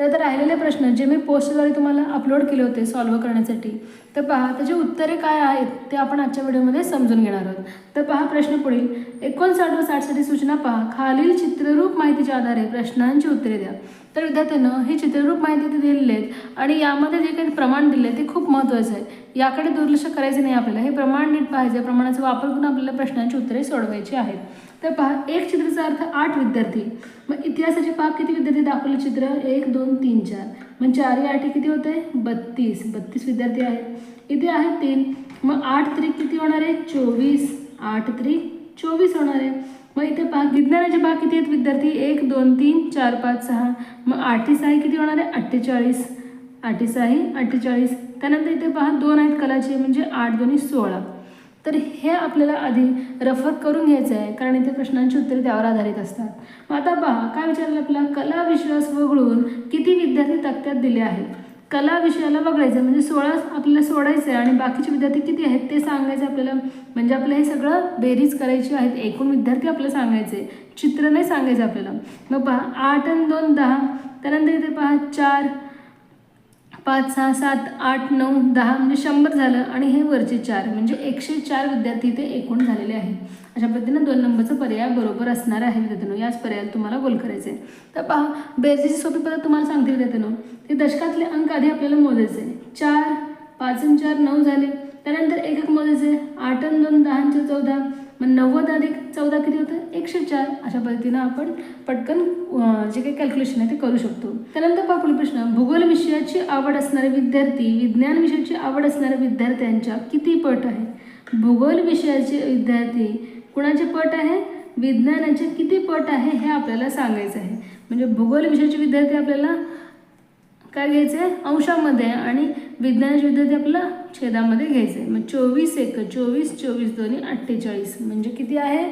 तर आता राहिलेले प्रश्न जे मी पोस्टद्वारे तुम्हाला अपलोड केले होते सॉल्व्ह करण्यासाठी तर पहा त्याची उत्तरे काय आहेत ते आपण आजच्या व्हिडिओमध्ये समजून घेणार आहोत. तर पहा प्रश्न पुढील. एकोणसाठ व साठसाठी सूचना पहा. खालील चित्ररूप माहितीच्या आधारे प्रश्नांची उत्तरे द्या. तर विद्यार्थ्यांना हे चित्ररूप माहिती ते दिलेली आहेत आणि यामध्ये जे काही प्रमाण दिले ते खूप महत्त्वाचं आहे. याकडे दुर्लक्ष करायचं नाही आपल्याला. हे प्रमाण नीट पाहिजे प्रमाणाचा वापर करून आपल्याला प्रश्नांची उत्तरे सोडवायची आहेत. तर पहा एक चित्राचा अर्थ आठ विद्यार्थी. मग इतिहासाचे पाक किती विद्यार्थी दाखवले चित्र? एक दोन तीन चार. मग चार आठ किती होते बत्तीस. बत्तीस विद्यार्थी आहेत. इथे आहेत तीन. मग आठ त्रिक किती होणार आहे? चोवीस. आठ त्रिक चोवीस होणार आहे. मग इथे पहा विज्ञानाचे पहा किती आहेत विद्यार्थी? एक दोन तीन चार पाच सहा. मग आठी सहाही किती होणार आहे? अठ्ठेचाळीस. आठी सहाही अठ्ठेचाळीस. त्यानंतर इथे पहा दोन आहेत कलाचे म्हणजे आठ दोन्ही सोळा. तर हे आपल्याला आधी रफर करून घ्यायचं आहे कारण इथे प्रश्नांची उत्तरे त्यावर आधारित असतात. मग आता पहा काय विचारलं आपला? कला विषयास वगळून किती विद्यार्थी तक्त्यात दिले आहेत? कला विषयाला वगळायचं म्हणजे सोळा आपल्याला सोडायचं आहे आणि बाकीचे विद्यार्थी किती आहेत ते सांगायचं आपल्याला. म्हणजे आपलं हे सगळं बेरीज करायची आहेत एकूण विद्यार्थी आपल्याला सांगायचे चित्र नाही सांगायचं आपल्याला. मग पहा आठ आणि दोन दहा. त्यानंतर इथे पहा चार. पाच सहा सात आठ नऊ दहा म्हणजे शंभर झालं आणि हे वरचे चार म्हणजे एकशे चार विद्यार्थी इथे एकूण झालेले आहेत. अशा पद्धतीनं दोन नंबरचा पर्याय बरोबर असणार आहे विद्यार्थ्यांनो. याच पर्यायात तुम्हाला गोल करायचे आहे तर पहा बेरजेची सोपी पद्धत तुम्हाला सांगते विद्यार्थ्यांनो. ते दशकातले अंक आधी आपल्याला मोजायचे. चार पाच आणि चार नऊ झाले. त्यानंतर एक एक मोजायचे. आठ आणि दोन दहा आणि चौदा. मग नव्वद अधिक चौदा किती होतं? एकशे चार. अशा पद्धतीनं आपण पटकन जे काही कॅल्क्युलेशन आहे ते करू शकतो. त्यानंतर पापुल प्रश्न. भूगोल विषयाची आवड असणारे विद्यार्थी विज्ञान विषयाची आवड असणाऱ्या विद्यार्थ्यांच्या किती पट आहे भूगोल विषयाचे विद्यार्थी कुणाचे पट आहे? विज्ञानाचे किती पट आहे? हे आपल्याला सांगायचं आहे. म्हणजे भूगोल विषयाचे विद्यार्थी आपल्याला काय घ्यायचं आहे अंशामध्ये. आणि विज्ञानाचे विद्यार्थी आपल्याला छेदामध्ये घ्यायचं आहे मग चोवीस एक चोवीस चोवीस दोन्ही अठ्ठेचाळीस. म्हणजे किती आहे?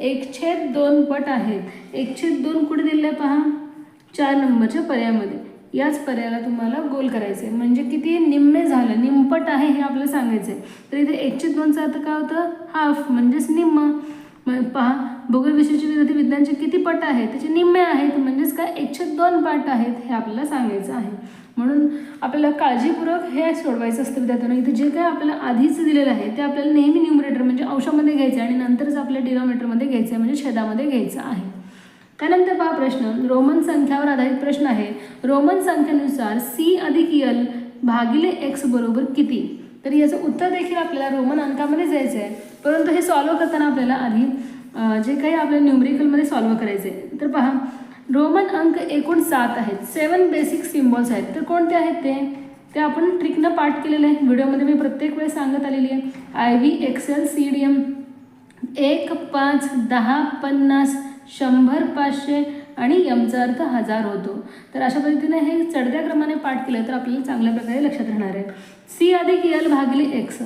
एक छेद दोन पट आहेत. एक छेद दोन कुठे दिले पहा? चार नंबरच्या पर्यायामध्ये. याच पर्यायाला तुम्हाला गोल करायचं आहे म्हणजे किती निम्मे झालं. निमपट आहे हे आपल्याला सांगायचं आहे तर इथे एकशे दोनचा अर्थ काय होतं? हाफ म्हणजेच निम्म. मग पहा भूगोल विषयाचे विद्यार्थी विज्ञानचे किती पट आहेत? त्याचे निम्मे आहेत. म्हणजेच काय? एकशे दोन पाठ आहेत हे आपल्याला सांगायचं आहे. म्हणून आपल्याला काळजीपूर्वक हे सोडवायचं असतं विद्यार्थ्यांना. इथे जे काय आपल्याला आधीच दिलेलं आहे ते आपल्याला नेहमी न्युमरेटर म्हणजे अंशामध्ये घ्यायचं आहे आणि नंतरच आपल्या डिनॉमिनेटरमध्ये घ्यायचं आहे म्हणजे छेदामध्ये घ्यायचं आहे. त्यानंतर पहा प्रश्न. रोमन संख्यावर आधारित प्रश्न आहे. रोमन संख्येनुसार सी अधिक यल भागिले एक्स बरोबर किती? तर याचं उत्तर देखील आपल्याला रोमन अंकामध्ये जायचं आहे. परंतु हे सॉल्व्ह करताना आपल्याला आधी जे काही आपल्या न्युमरिकलमध्ये सॉल्व्ह करायचं आहे तर पहा रोमन अंक एकूण सात आहेत. सेवन बेसिक सिम्बॉल्स आहेत. तर कोणते आहेत ते? ते आपण ट्रिकनं पाठ केलेलं आहे. व्हिडिओमध्ये मी प्रत्येक वेळेस सांगत आलेली आहे. I V X L C D M एक पाच दहा पन्नास शंभर पाचशे आणि यमचा अर्थ हजार होतो. तर अशा पद्धतीने हे चढत्या क्रमाने पाठ केलं तर आपल्याला चांगल्या प्रकारे लक्षात राहणार आहे. सी अधिक यल भागिले एक्स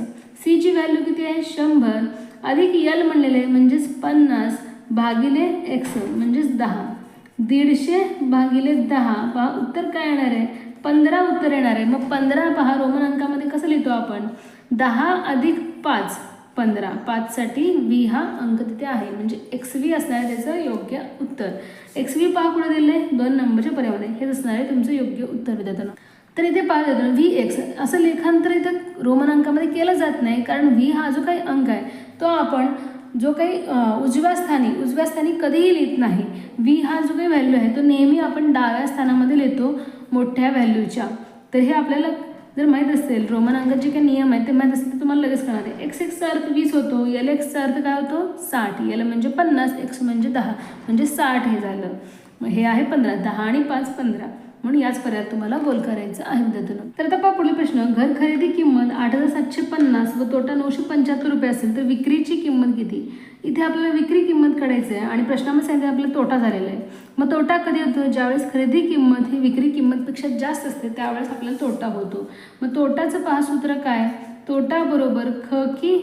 सीची व्हॅल्यू किती आहे? शंभर. अधिक यल म्हणलेले आहे म्हणजेच पन्नास भागिले एक्स म्हणजेच दहा. दीडशे भागिले दहा. पहा उत्तर काय येणार आहे? पंधरा उत्तर येणार आहे. मग पंधरा पहा रोमन अंकामध्ये कसं लिहितो आपण? दहा अधिक पाच पंधरा. पाचसाठी व्ही हा अंक तिथे आहे. म्हणजे एक्स व्ही असणार आहे त्याचं योग्य उत्तर. एक्स व्ही पहा कुठे दिले आहे दोन नंबरच्या पर्यामध्ये हेच असणार आहे तुमचं योग्य उत्तर विद्यार्थ्यांना. तर इथे पहा विद्यार्थ्यांनो व्ही एक्स असं लेखांतर इथं रोमन अंकामध्ये केलं जात नाही. कारण व्ही हा जो काही अंक आहे तो आपण जो काही उजव्या स्थानी उजव्या स्थानी कधीही लिहित नाही व्ही हा जो काही व्हॅल्यू आहे तो नेहमी आपण डाव्या स्थानामध्ये लिहितो मोठ्या व्हॅल्यूच्या तर हे आपल्याला जर माहीत असेल रोमन अंकात जे काही नियम आहेत ते माहीत असतील तर तुम्हाला लगेच कळणार आहे. एक्स एक्सचा अर्थ वीस होतो एल एक्सचा अर्थ काय होतो? साठ. एल म्हणजे पन्नास एक्स म्हणजे दहा म्हणजे साठ हे झालं. मग हे आहे पंधरा दहा आणि पाच पंधरा. म्हणून याच पर्यायात तुम्हाला गोल करायचं आहे विद्यार्थ्यांनो तर आता पहा पुढील प्रश्न. घर खरेदी किंमत आठ हजार सातशे पन्नास व तोटा नऊशे पंच्याहत्तर रुपये असेल तर विक्रीची किंमत किती? इथे आपल्याला विक्री किंमत काढायची आहे आणि प्रश्नामध्ये सांगितलं आपला तोटा झालेला आहे. मग तोटा कधी होतो? ज्यावेळेस खरेदी किंमत ही विक्री किंमतपेक्षा जास्त असते त्यावेळेस आपल्याला तोटा होतो. मग तोटाचं पहा सूत्र काय? तोटा बरोबर ख की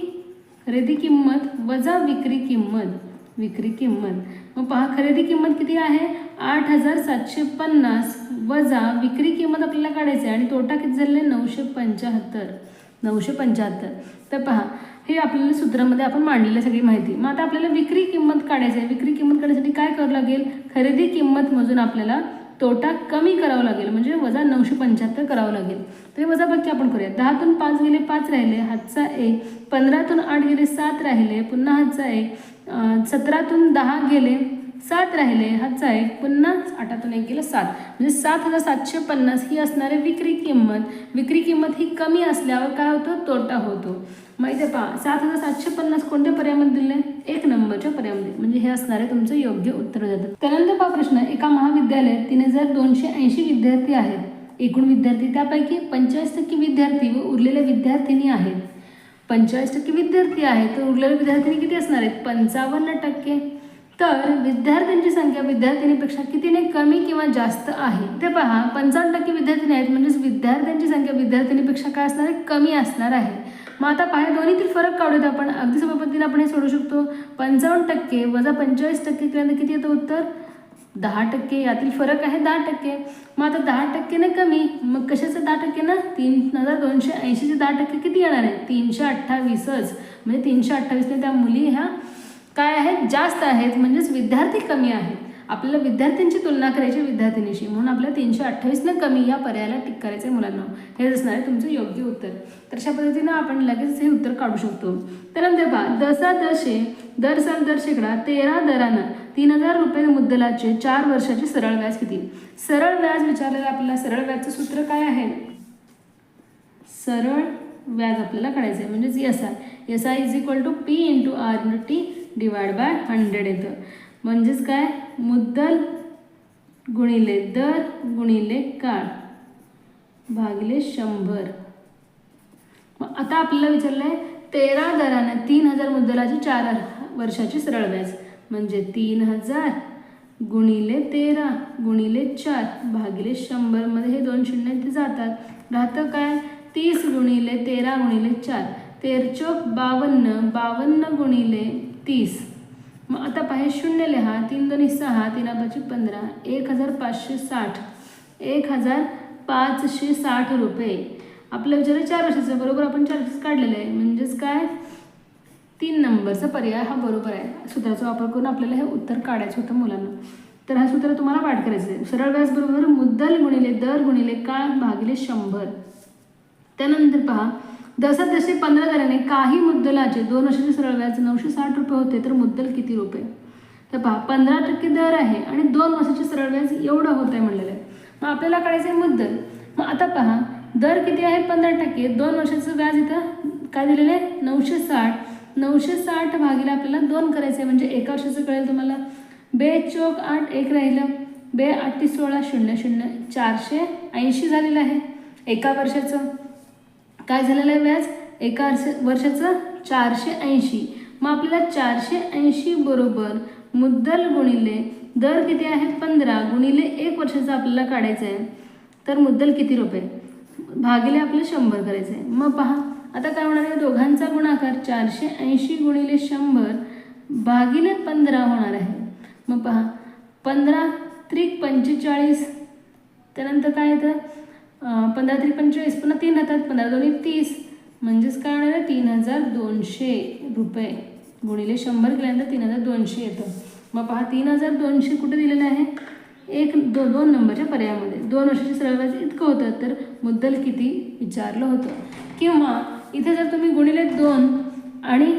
खरेदी किंमत वजा विक्री किंमत. विक्री किंमत. मग पहा खरेदी किंमत किती आहे? आठ हजार सातशे पन्नास वजा विक्री किंमत आपल्याला काढायची आहे आणि तोटा किती झालेला आहे? नऊशे पंच्याहत्तर. नऊशे पंच्याहत्तर. तर पहा हे आपल्याला सूत्रामध्ये आपण मांडलेली सगळी माहिती. मग आता आपल्याला विक्री किंमत काढायची आहे. विक्री किंमत काढण्यासाठी काय करावं लागेल? खरेदी किंमत मोजून आपल्याला तोटा कमी करावा लागेल. म्हणजे वजा नऊशे पंच्याहत्तर करावं लागेल. तर हे वजाबाकी आपण करूया. दहातून पाच गेले पाच राहिले. हातचा एक. पंधरातून आठ गेले सात राहिले. पुन्हा हातचा एक. सतरातून दहा गेले सात राहिले ह्याचा एक पुन्हा आठातून एक गेलं सात. म्हणजे सात हजार सातशे पन्नास ही असणारी विक्री किंमत. विक्री किंमत ही कमी असल्यावर काय होतं? तोटा होतो. माहिती पहा सात हजार सातशे पन्नास कोणत्या पर्यायामध्ये दिले? एक नंबरच्या पर्यायामध्ये. म्हणजे हे असणारे तुमचं योग्य उत्तर जातं त्यानंतर पहा प्रश्न एका महाविद्यालयात तिने हजार दोनशे ऐंशी विद्यार्थी आहेत. एकूण विद्यार्थी त्यापैकी पंचेचाळीस टक्के विद्यार्थी व उरलेल्या विद्यार्थिनी आहेत. पंचेचाळीस टक्के विद्यार्थी आहेत तर उरलेले विद्यार्थिनी किती असणार आहेत? पंचावन्न टक्के. तर विद्यार्थ्यांची संख्या विद्यार्थिनीपेक्षा कितीने कमी किंवा जास्त आहे? ते पहा पंचावन्न टक्के विद्यार्थिनी आहेत म्हणजेच विद्यार्थ्यांची संख्या विद्यार्थिनीपेक्षा काय असणार आहे? कमी असणार आहे. मग आता पहा दोन्हीतील फरक काढूयात आपण. अगदी सोप्या पद्धतीने आपण हे सोडू शकतो. पंचावन्न टक्के वजा पंचेचाळीस टक्के केल्यानंतर किती येतं उत्तर? दहा टक्के. यातील फरक आहे दहा टक्के. मग आता दहा टक्केने कमी मग कशाचं दहा टक्के ना तीन हजार दोनशे ऐंशीचे दहा टक्के किती येणार आहे? तीनशे अठ्ठावीसच. म्हणजे तीनशे अठ्ठावीसने त्या मुली ह्या काय आहेत? जास्त आहेत. म्हणजेच विद्यार्थी कमी आहेत. आपल्याला विद्यार्थ्यांची तुलना करायची विद्यार्थिनीशी. म्हणून आपल्याला तीनशे अठ्ठावीसनं कमी या पर्यायाला टिक करायचं आहे मुलांना. हे असणार आहे तुमचं योग्य उत्तर. तर अशा पद्धतीनं आपण लगेच हे उत्तर काढू शकतो. त्यानंतर पहा. दसा दशे दर साल दर शेकडा तेरा दरानं तीन हजार रुपये मुद्दलाचे चार वर्षाचे सरळ व्याज किती? सरळ व्याज विचारलेलं आपल्याला सरळ व्याजचं सूत्र काय आहे? सरळ व्याज आपल्याला काढायचं आहे म्हणजेच S I S I is equal to P into R into T divide by hundred येतं. म्हणजेच काय? मुद्दल गुणिले दर गुणिले काळ भागिले शंभर. मग आता आपल्याला विचारलं आहे तेरा दरानं तीन हजार मुद्दलाचे चार वर्षाची सरळ व्याज. म्हणजे तीन हजार गुणिले तेरा गुणिले चार भागिले शंभरमध्ये हे दोन शून्य ते जातात. राहतं काय? तीस गुणिले तेरा गुणिले चार. तेरचोक बावन्न बावन्न गुणिले तीस. मग आता पाहिजे शून्य लिहा. तीन दोन्ही सहा तीन पाचशे पंधरा एक हजार पाचशे साठ. एक हजार पाचशे साठ रुपये. आपलं विचार चार वर्षाचं बरोबर आपण चार वर्षाचं काढलेलं आहे. म्हणजेच काय? तीन नंबरचा पर्याय हा बरोबर आहे. सूत्राचा वापर करून आपल्याला हे उत्तर काढायचं होतं मुलांना. तर हा सूत्र तुम्हाला पाठ करायचं आहे. सरळ व्याज बरोबर मुद्दल गुणिले दर गुणिले काळ भागिले शंभर. त्यानंतर पहा. दसा दशे पंधरा दराने काही मुद्दलाचे दोन वर्षाचे सरळ व्याज नऊशे साठ रुपये होते तर मुद्दल किती रुपये? तर पहा पंधरा टक्के दर आहे आणि दोन वर्षाचे सरळ व्याज एवढं होत आहे म्हणलेलं आहे. मग आपल्याला काढायचं आहे मुद्दल. मग आता पहा दर किती आहे पंधरा टक्के? दोन वर्षाचं व्याज इथं काय दिलेलं आहे? नऊशे साठ. नऊशे साठ भागीला आपल्याला दोन करायचं आहे. म्हणजे एका वर्षाचं कळेल तुम्हाला. बे चोक आठ एक राहिलं. बे आठ सोळा शून्य शून्य चारशे ऐंशी झालेलं आहे. एका वर्षाचं. काय झालेलं आहे व्याज? एका वर्षाचं चारशे ऐंशी. मग आपल्याला चारशे ऐंशी बरोबर मुद्दल गुणिले दर किती आहे? पंधरा गुणिले एक वर्षाचं आपल्याला काढायचं आहे. तर मुद्दल किती रुपये? भागिले आपलं शंभर करायचं आहे मग पहा आता काय होणार आहे? दोघांचा गुणाकार चारशे ऐंशी गुणिले शंभर भागिले पंधरा होणार आहे. मग पहा पंधरा त्रिक पंचेचाळीस. त्यानंतर काय येतं? पंधरा तरी पंचेचाळीस पुन्हा तीन राहतात पंधरा दोन्ही तीस. म्हणजेच काय होणार आहे? तीन हजार दोनशे रुपये गुणिले शंभर केल्यानंतर तीन हजार दोनशे येतं. मग पहा तीन हजार दोनशे कुठे दिलेलं आहे? एक दो दोन नंबरच्या पर्यायामध्ये. दोन वर्षाची सरळ इतकं होतं तर मुद्दल किती विचारलं होतं. किंवा इथे जर तुम्ही गुणिले दोन आणि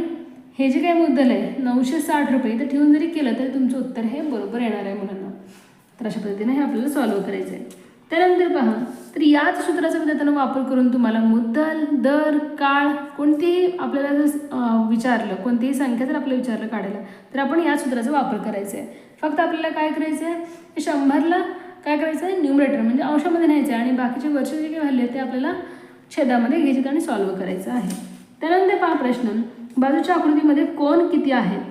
हे जे काय मुद्दल आहे नऊशे साठ रुपये इथं ठेवून जरी केलं तरी तुमचं उत्तर हे बरोबर येणार आहे मुलांना. तर अशा पद्धतीने हे आपल्याला सॉल्व्ह करायचं आहे त्यानंतर पहा तर याच सूत्राचा विद्यार्थ्यांना वापर करून तुम्हाला मुद्दल दर काळ कोणतेही आपल्याला जर विचारलं कोणतीही संख्या जर आपल्याला विचारलं काढायला तर आपण या सूत्राचा वापर करायचा आहे फक्त आपल्याला काय करायचं आहे शंभरला काय करायचं आहे न्यूमरेटर म्हणजे अंशामध्ये न्यायचं आहे आणि बाकीचे वर्ष जे काही व्हॅल्यू आहे ते आपल्याला छेदामध्ये घ्यायचे आणि सॉल्व्ह करायचं आहे. त्यानंतर पहा प्रश्न. बाजूच्या आकृतीमध्ये कोण किती आहेत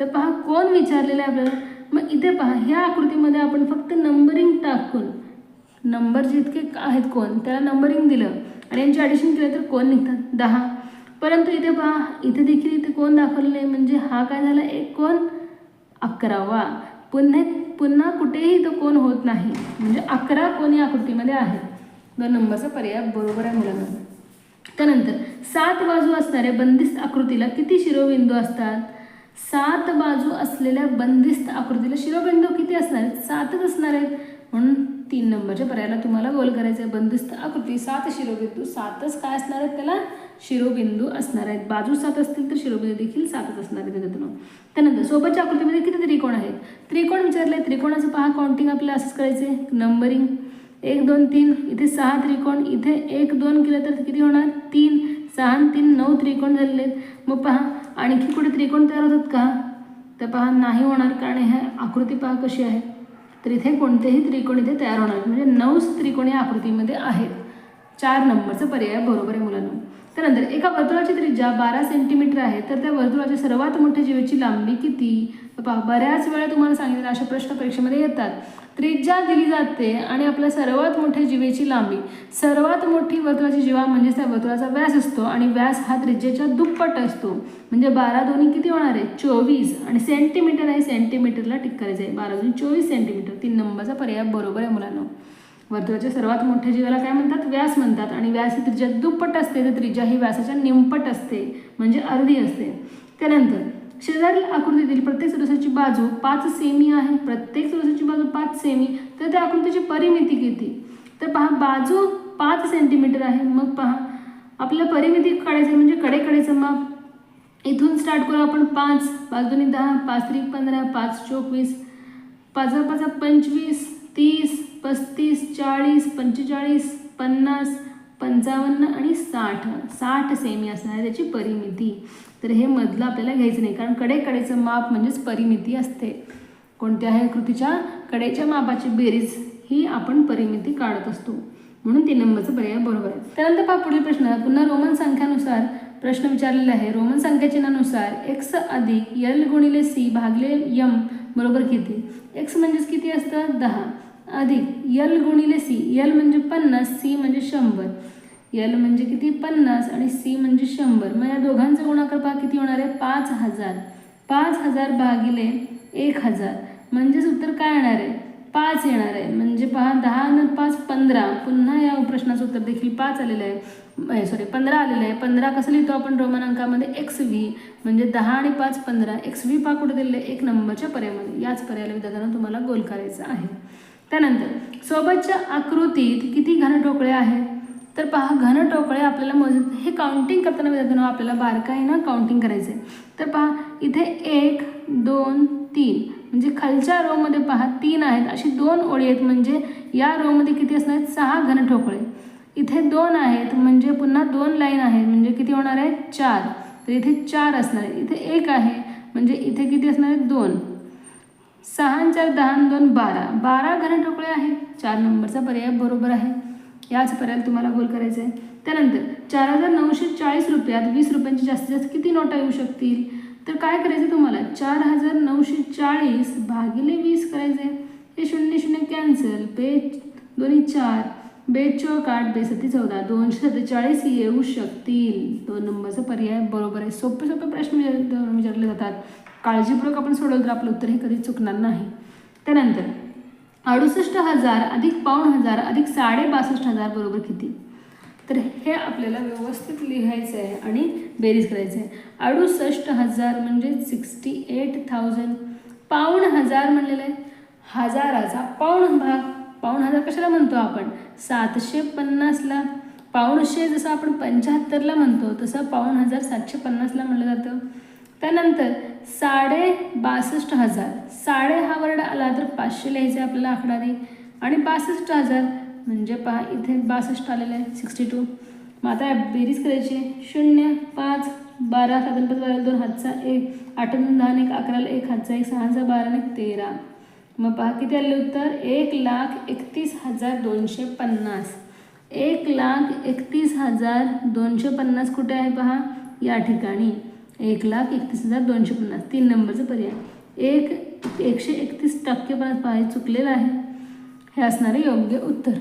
तर पहा कोण विचारलेलं आहे आपल्याला. मग इथे पहा ह्या आकृतीमध्ये आपण फक्त नंबरिंग टाकून नंबर जितके आहेत कोण त्याला नंबरिंग दिलं. आणि यांचे ॲडिशन केलं तर कोण निघतात? दहा. परंतु इथे पहा इथे देखील इथे कोण दाखवलं नाही म्हणजे हा काय झाला? एक कोण? अकरावा. पुन्हा पुन्हा कुठेही तो कोण होत नाही. म्हणजे अकरा कोण या आकृतीमध्ये आहेत? दोन नंबरचा पर्याय बरोबर आहे मुलांना. त्यानंतर सात बाजू असणाऱ्या बंदिस्त आकृतीला किती शिरोबिंदू असतात? सात बाजू असलेल्या बंदिस्त आकृतीला शिरोबिंदू किती असणार आहेत? सातच असणार आहेत. म्हणून तीन नंबरच्या पर्यायाला तुम्हाला गोल करायचं आहे बंदिस्त आकृती सात शिरोबिंदू. सातच काय असणार आहेत त्याला? शिरोबिंदू असणार आहेत. बाजू सात असतील तर शिरोबिंदू देखील सातच असणार आहेत त्याच्यातून. त्यानंतर सोबतच्या आकृतीमध्ये किती त्रिकोण आहेत? त्रिकोण विचारले त्रिकोणाचं पहा काउंटिंग आपल्याला असंच आहे नंबरिंग. एक दोन तीन. इथे सहा त्रिकोण. इथे एक दोन केलं तर किती होणार? तीन. सहा आणि तीन नऊ त्रिकोण झालेले आहेत. मग पहा आणखी कुठे त्रिकोण तयार होतात का? तर पहा नाही होणार कारण ह्या आकृती पहा कशी आहे. तर इथे कोणतेही त्रिकोण इथे तयार होणार म्हणजे नऊच त्रिकोणी आकृतीमध्ये आहेत. चार नंबरचा पर्याय बरोबर आहे मुलांना. त्यानंतर एका वर्तुळाची त्रिज्या बारा सेंटीमीटर आहे तर त्या वर्तुळाच्या सर्वात मोठ्या जीवेची लांबी किती? पहा बऱ्याच वेळा तुम्हाला सांगितलं अशा प्रश्न परीक्षेमध्ये येतात. त्रिज्या दिली जाते आणि आपल्या सर्वात मोठ्या जीवेची लांबी सर्वात मोठी वर्तुळाची जीवा म्हणजेच त्या वर्तुळाचा व्यास असतो आणि व्यास हा त्रिज्येच्या दुप्पट असतो. म्हणजे बारा दोन्ही किती होणार आहे? चोवीस. आणि सेंटीमीटर आहे सेंटीमीटरला टिक करायचं आहे. बारा दोन्ही चोवीस सेंटीमीटर तीन नंबरचा पर्याय बरोबर आहे मुलांना. वर्तुळाच्या सर्वात मोठ्या जीवाला काय म्हणतात? व्यास म्हणतात. आणि व्यास ही त्रिज्या दुप्पट असते. तर त्रिज्या ही व्यासाच्या निमपट असते. म्हणजे अर्धी असते. त्यानंतर शेजारील आकृतीतील प्रत्येक सदस्याची बाजू पाच सेमी आहे. प्रत्येक सदस्याची बाजू पाच सेमी तर त्या आकृतीची परिमिती किती? तर पहा बाजू पाच सेंटीमीटर आहे. मग पहा आपल्या परिमिती काढायचं म्हणजे कडेकडेचं माप. इथून स्टार्ट करू आपण पाच. पाच दोन्ही दहा. पाच त्रिक पंधरा पाच चोवीस. पाच पाच पंचवीस. तीस. पस्तीस चाळीस पंचेचाळीस पन्नास पंचावन्न आणि साठ. साठ सेमी असणार आहे त्याची परिमिती. तर हे मधलं आपल्याला घ्यायचं नाही कारण कडेकडेचं माप म्हणजेच परिमिती असते. कोणत्याही कृतीच्या कडेच्या मापाची बेरीज ही आपण परिमिती काढत असतो. म्हणून तीन नंबरचा पर्याय बरोबर आहे. त्यानंतर पहा पुढील प्रश्न. पुन्हा रोमन संख्यानुसार प्रश्न विचारलेला आहे. रोमन संख्या चिन्हानुसार एक्स अधिक यल गुणिले सी भागले यम बरोबर किती? एक्स म्हणजेच किती असतं? दहा. अधिक. यल गुणिले सी. यल म्हणजे पन्नास सी म्हणजे शंभर. यल म्हणजे किती? पन्नास आणि सी म्हणजे शंभर. मग या दोघांचा गुणाकार पहा किती होणार आहे? पाच हजार. पाच हजार भागिले एक हजार. म्हणजेच उत्तर काय येणार आहे? पाच येणार आहे. म्हणजे पहा दहा न पाच पंधरा. पुन्हा या प्रश्नाचं उत्तर देखील पाच आलेलं आहे. सॉरी पंधरा आलेलं आहे. पंधरा कसं लिहितो आपण रोमन अंकामध्ये एक्स व्ही म्हणजे दहा आणि पाच पंधरा. एक्स व्ही पा कुठे दिलेलं आहे? एक नंबरच्या पर्यायामध्ये. याच पर्यायाला विद्यार्थ्यांना तुम्हाला गोल करायचं आहे. त्यानंतर सोबतच्या आकृतीत किती घनठोकळे आहेत? तर पहा घनटोकळे आपल्याला मोज हे काउंटिंग करताना विद्यार्थ्यांना आपल्याला बारकाईनं काउंटिंग करायचं आहे तर पहा इथे एक दोन तीन म्हणजे खालच्या रोमध्ये पहा तीन आहेत. अशी दोन ओळी आहेत म्हणजे या रोमध्ये किती असणार आहेत? सहा घनठोकळे इथे दोन आहेत म्हणजे पुन्हा दोन लाईन आहेत म्हणजे किती होणार आहे? चार. तर इथे चार असणार आहे इथे एक आहे म्हणजे इथे किती असणार आहेत? दोन. सहा चार दहा दोन बारा. बारा घनठोकळे आहेत. चार नंबरचा पर्याय बरोबर आहे. याच पर्याय तुम्हाला गोल करायचं आहे त्यानंतर चार हजार नऊशे चाळीस रुपयात वीस रुपयांची जास्तीत जास्त किती नोटा येऊ शकतील? तर काय करायचं तुम्हाला? चार हजार नऊशे चाळीस भागिले वीस करायचे हे शून्य शून्य कॅन्सल. बे दोन्ही चार. बे चौक आठ बेसती चौदा. दोनशे सत्तेचाळीस येऊ शकतील. दोन नंबरचा पर्याय बरोबर आहे. सोपे सोपे प्रश्न विचार विचारले जातात. काळजीपूर्वक आपण सोडवलं तर आपलं उत्तर हे कधी चुकणार नाही. त्यानंतर अडुसष्ट हजार अधिक पाऊण हजार अधिक साडे बासष्ट हजार बरोबर किती? तर हे आपल्याला व्यवस्थित लिहायचं आहे आणि बेरीज करायचं आहे अडुसष्ट हजार म्हणजे सिक्स्टी एट थाउजंड पाऊण हजार म्हणलेलं आहे. हजाराचा पाऊण भाग. पाऊण हजार कशाला म्हणतो आपण? सातशे पन्नासला. पाऊणशे जसं आपण पंच्याहत्तरला म्हणतो तसं पाऊण हजार सातशे पन्नासला म्हटलं जातं. त्यानंतर साडे बासष्ट हजार. साडे हा वर्ड आला तर पाचशे लिहायचं आहे आपल्याला आकडाने आणि बासष्ट हजार म्हणजे पहा इथे बासष्ट आलेलं आहे सिक्स्टी टू मग आता बेरीज करायची आहे. शून्य पाच बारा सात पाच बारा दोन हातचा एक. आठ दोन दहा एक अकराला एक हातचा एक सहाचा बारा एक तेरा. मग पहा किती आले उत्तर? एक लाख एकतीस हजार दोनशे पन्नास. एक लाख एकतीस हजार दोनशे पन्नास कुठे आहे पहा? या ठिकाणी. एक लाख एकतीस हजार दोनशे पन्नास. तीन नंबरचं पर्याय. एक एकशे एकतीस टक्के पण पाय चुकलेलं आहे. हे असणारे योग्य उत्तर.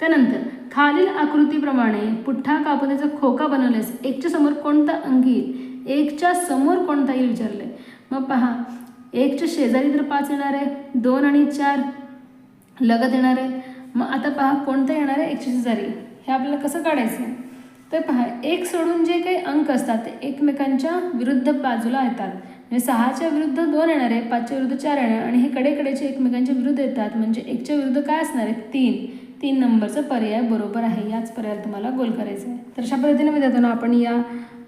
त्यानंतर खालील आकृतीप्रमाणे पुठ्ठा कापण्याचा खोका बनवल्यास एकच्या समोर कोणता अंक येईल? एकच्या समोर कोणता येईल विचारलं आहे मग पहा एकच्या शेजारी तर पाच येणार आहे. दोन आणि चार लगत येणार आहे. मग आता पहा कोणतं येणार आहे एकशे शेजारी? हे आपल्याला कसं काढायचं? आहे तर पहा एक सोडून जे काही अंक असतात ते एकमेकांच्या विरुद्ध बाजूला येतात. म्हणजे सहाच्या विरुद्ध दोन येणार आहे पाचच्या विरुद्ध चार येणार आणि हे कडेकडेचे एकमेकांच्या विरुद्ध येतात. म्हणजे एकच्या विरुद्ध काय असणार आहे? तीन. तीन नंबरचा पर्याय बरोबर आहे याच पर्यायाला तुम्हाला गोल करायचं आहे तर अशा पद्धतीने विद्यार्थ्यांना आपण या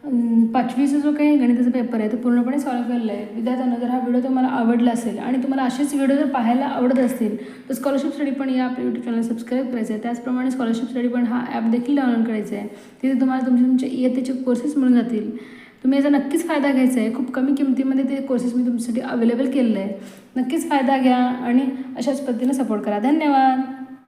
पाचवीचा जो काही गणिताचा पेपर आहे तो पूर्णपणे सॉल्व्ह केलेला आहे. विद्यार्थ्यांना जर हा व्हिडिओ तुम्हाला आवडला असेल आणि तुम्हाला असेच व्हिडिओ जर पाहायला आवडत असतील तर स्कॉलरशिप स्टडी पण या आपल्या यूट्यूब चॅनल सबस्क्राईब करायचं आहे त्याचप्रमाणे स्कॉलरशिप स्टडी पण हा ॲप देखील डाउनलोड करायचा आहे तिथे तुम्हाला तुमचे तुमचे इयत्तेचे कोर्सेस मिळून जातील. तुम्ही याचा नक्कीच फायदा घ्यायचा आहे खूप कमी किमतीमध्ये ते कोर्सेस मी तुमच्यासाठी अवेलेबल केलेलं आहे नक्कीच फायदा घ्या आणि अशाच पद्धतीने सपोर्ट करा. धन्यवाद!